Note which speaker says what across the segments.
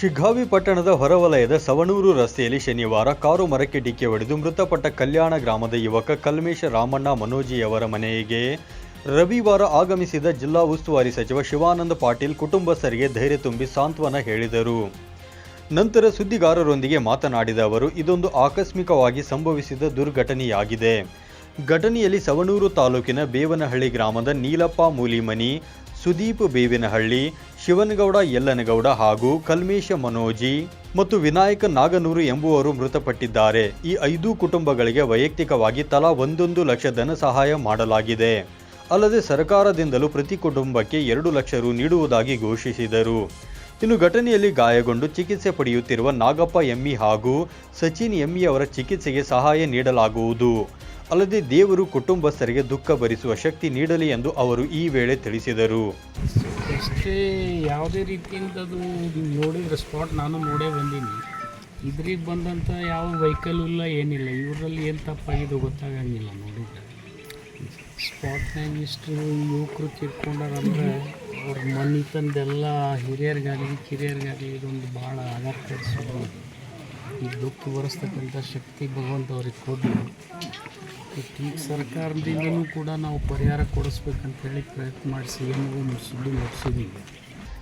Speaker 1: ಶಿಗ್ಗಾವಿ ಪಟ್ಟಣದ ಹೊರವಲಯದ ಸವಣೂರು ರಸ್ತೆಯಲ್ಲಿ ಶನಿವಾರ ಕಾರು ಮರಕ್ಕೆ ಡಿಕ್ಕಿ ಹೊಡೆದು ಮೃತಪಟ್ಟ ಕಲ್ಯಾಣ ಗ್ರಾಮದ ಯುವಕ ಕಲ್ಮೇಶ ರಾಮಣ್ಣ ಮನೋಜಿಯವರ ಮನೆಗೆ ರವಿವಾರ ಆಗಮಿಸಿದ ಜಿಲ್ಲಾ ಉಸ್ತುವಾರಿ ಸಚಿವ ಶಿವಾನಂದ ಪಾಟೀಲ್ ಕುಟುಂಬಸ್ಥರಿಗೆ ಧೈರ್ಯ ತುಂಬಿ ಸಾಂತ್ವನ ಹೇಳಿದರು. ನಂತರ ಸುದ್ದಿಗಾರರೊಂದಿಗೆ ಮಾತನಾಡಿದ ಅವರು, ಇದೊಂದು ಆಕಸ್ಮಿಕವಾಗಿ ಸಂಭವಿಸಿದ ದುರ್ಘಟನೆಯಾಗಿದೆ. ಘಟನೆಯಲ್ಲಿ ಸವಣೂರು ತಾಲೂಕಿನ ಬೇವನಹಳ್ಳಿ ಗ್ರಾಮದ ನೀಲಪ್ಪ ಮೂಲಿಮನಿ ಸುದೀಪ್ ಬೇವಿನಹಳ್ಳಿ, ಶಿವನಗೌಡ ಯಲ್ಲನಗೌಡ ಹಾಗೂ ಕಲ್ಮೇಶ ಮನೋಜಿ ಮತ್ತು ವಿನಾಯಕ ನಾಗನೂರು ಎಂಬುವರು ಮೃತಪಟ್ಟಿದ್ದಾರೆ. ಈ ಐದು ಕುಟುಂಬಗಳಿಗೆ ವೈಯಕ್ತಿಕವಾಗಿ ತಲಾ ಒಂದೊಂದು ಲಕ್ಷ ಧನ ಸಹಾಯ ಮಾಡಲಾಗಿದೆ. ಅಲ್ಲದೆ ಸರ್ಕಾರದಿಂದಲೂ ಪ್ರತಿ ಕುಟುಂಬಕ್ಕೆ ಎರಡು ಲಕ್ಷ ರು ನೀಡುವುದಾಗಿ ಘೋಷಿಸಿದರು. ಇನ್ನು ಘಟನೆಯಲ್ಲಿ ಗಾಯಗೊಂಡು ಚಿಕಿತ್ಸೆ ಪಡೆಯುತ್ತಿರುವ ನಾಗಪ್ಪ ಎಮ್ಮಿ ಹಾಗೂ ಸಚಿನ್ ಎಮ್ಮಿ ಅವರ ಚಿಕಿತ್ಸೆಗೆ ಸಹಾಯ ನೀಡಲಾಗುವುದು. ಅಲ್ಲದೆ ದೇವರು ಕುಟುಂಬಸ್ಥರಿಗೆ ದುಃಖ ಭರಿಸುವ ಶಕ್ತಿ ನೀಡಲಿ ಎಂದು ಅವರು ಈ ವೇಳೆ ತಿಳಿಸಿದರು.
Speaker 2: ಅಷ್ಟೇ ಯಾವುದೇ ರೀತಿಯಿಂದ ಅದು ನೀವು ನೋಡಿದ್ರೆ ಸ್ಪಾಟ್ ನಾನು ನೋಡೇ ಬಂದೀನಿ. ಇದ್ರಿಗೆ ಬಂದಂಥ ಯಾವ ವೆಹಿಕಲ್ ಇಲ್ಲ, ಏನಿಲ್ಲ. ಇವರಲ್ಲಿ ಏನು ತಪ್ಪಾಗಿದೆ ಗೊತ್ತಾಗಂಗಿಲ್ಲ ನೋಡಿದ್ರೆ. ಸ್ಪಾಟ್ನಾಗ ಇಷ್ಟು ಯುವಕರು ತಿರ್ಕೊಂಡಾರಂದ್ರೆ ಅವ್ರ ಮನೆ ತಂದೆಲ್ಲ ಹಿರಿಯರಿಗಾಗಲಿ, ಕಿರಿಯರಿಗಾಗಲಿ ಇದೊಂದು ಭಾಳ ಅಗತ್ಯ ದುಃಖ ಬರೆಸ್ತಕ್ಕಂಥ ಶಕ್ತಿ ಭಗವಂತ ಅವ್ರಿಗೆ ಕೊಡಲಿ. ಈಗ ಸರ್ಕಾರದಿಂದಲೂ ಕೂಡ ನಾವು ಪರಿಹಾರ ಕೊಡಿಸ್ಬೇಕಂತೇಳಿ ಪ್ರಯತ್ನ ಮಾಡಿಸಿ ಏನು ಸುದ್ದಿ ಮುಗಿಸಿದ್ದೀವಿ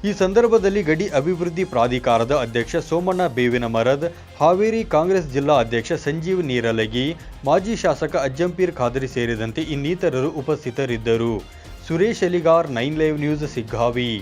Speaker 1: ಈ ಸಂದರ್ಭದಲ್ಲಿ ಗಡಿ ಅಭಿವೃದ್ಧಿ ಪ್ರಾಧಿಕಾರದ ಅಧ್ಯಕ್ಷ ಸೋಮಣ್ಣ ಬೇವಿನ ಮರದ್ ಹಾವೇರಿ ಕಾಂಗ್ರೆಸ್ ಜಿಲ್ಲಾ ಅಧ್ಯಕ್ಷ ಸಂಜೀವ್ ನೀರಲಗಿ, ಮಾಜಿ ಶಾಸಕ ಅಜ್ಜಂಪೀರ್ ಖಾದ್ರಿ ಸೇರಿದಂತೆ ಇನ್ನಿತರರು ಉಪಸ್ಥಿತರಿದ್ದರು. Suresh Aligar nine live news, Siggavi.